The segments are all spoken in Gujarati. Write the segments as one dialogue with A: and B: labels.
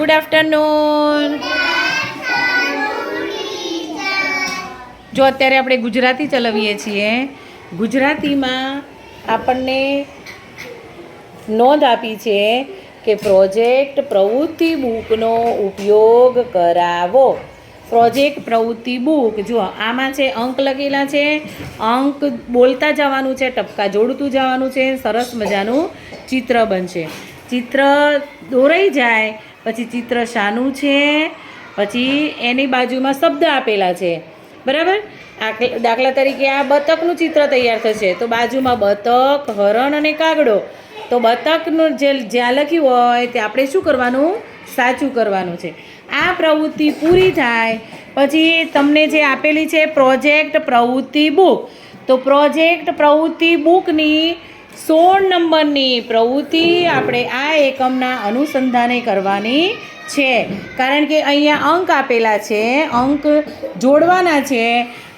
A: ગુડ આફ્ટરનૂન જો અત્યારે આપણે ગુજરાતી ચલાવીએ છીએ, ગુજરાતીમાં આપણને નોંધ આપી છે કે પ્રોજેક્ટ પ્રવૃત્તિ બુકનો ઉપયોગ કરાવો. પ્રોજેક્ટ પ્રવૃત્તિ બુક, જો આમાં છે, અંક લખેલા છે, અંક બોલતા જવાનું છે, ટપકા જોડતું જવાનું છે, સરસ મજાનું ચિત્ર બનશે. ચિત્ર દોરાઈ જાય, પછી ચિત્ર શાનું છે, પછી એની બાજુમાં શબ્દ આપેલા છે. બરાબર? દાખલા તરીકે આ બતકનું ચિત્ર તૈયાર થશે. તો બાજુમાં બતક, હરણ અને કાગડો. તો બતકનું જે જ્યાં લખ્યું હોય તે આપણે શું કરવાનું? સાચું કરવાનું છે. આ પ્રવૃત્તિ પૂરી થાય, પછી તમને જે આપેલી છે પ્રોજેક્ટ પ્રવૃત્તિ બુક. તો પ્રોજેક્ટ પ્રવૃત્તિ બુકની સોળ નંબરની પ્રવૃત્તિ આપણે આ એકમના અનુસંધાને કરવાની છે. કારણ કે અહીંયા અંક આપેલા છે, અંક જોડવાના છે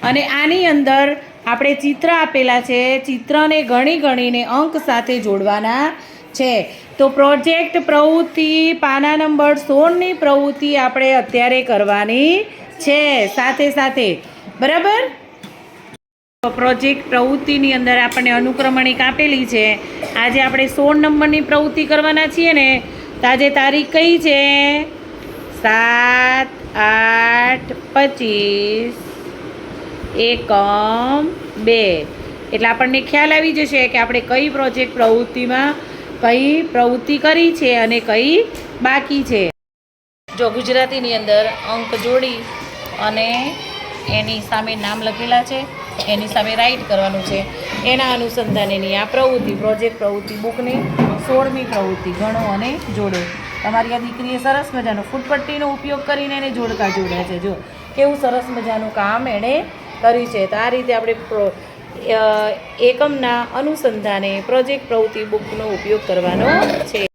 A: અને આની અંદર આપણે ચિત્ર આપેલા છે, ચિત્રને ગણી ગણીને અંક સાથે જોડવાના છે. તો પ્રોજેક્ટ પ્રવૃત્તિ પાના નંબર સોળની પ્રવૃત્તિ આપણે અત્યારે કરવાની છે સાથે સાથે. બરાબર? પ્રોજેક્ટ પ્રવૃત્તિની અંદર આપણને અનુક્રમણિક આપેલી છે. આજે આપણે સોળ નંબરની પ્રવૃત્તિ કરવાના છીએ ને, તો આજે તારીખ કઈ છે? સાત, આઠ, પચીસ, એકમ, બે. એટલે આપણને ખ્યાલ આવી જશે કે આપણે કઈ પ્રોજેક્ટ પ્રવૃત્તિમાં કઈ પ્રવૃત્તિ કરી છે અને કઈ બાકી છે. જો ગુજરાતીની અંદર અંક જોડી અને એની સામે નામ લખેલા છે. એની સામે રાઈટ કરવાનું છે. એના અનુસંધાનેની આ પ્રવૃત્તિ પ્રોજેક્ટ પ્રવૃત્તિ બુકની સોળમી પ્રવૃત્તિ, ગણો અને જોડો. તમારી આ દીકરીએ સરસ મજાનો ફૂટપટ્ટીનો ઉપયોગ કરીને એને જોડકા જોડ્યા છે. જો, કેવું સરસ મજાનું કામ એણે કર્યું છે. તો આ રીતે આપણે એકમના અનુસંધાને પ્રોજેક્ટ પ્રવૃત્તિ બુકનો ઉપયોગ કરવાનો છે.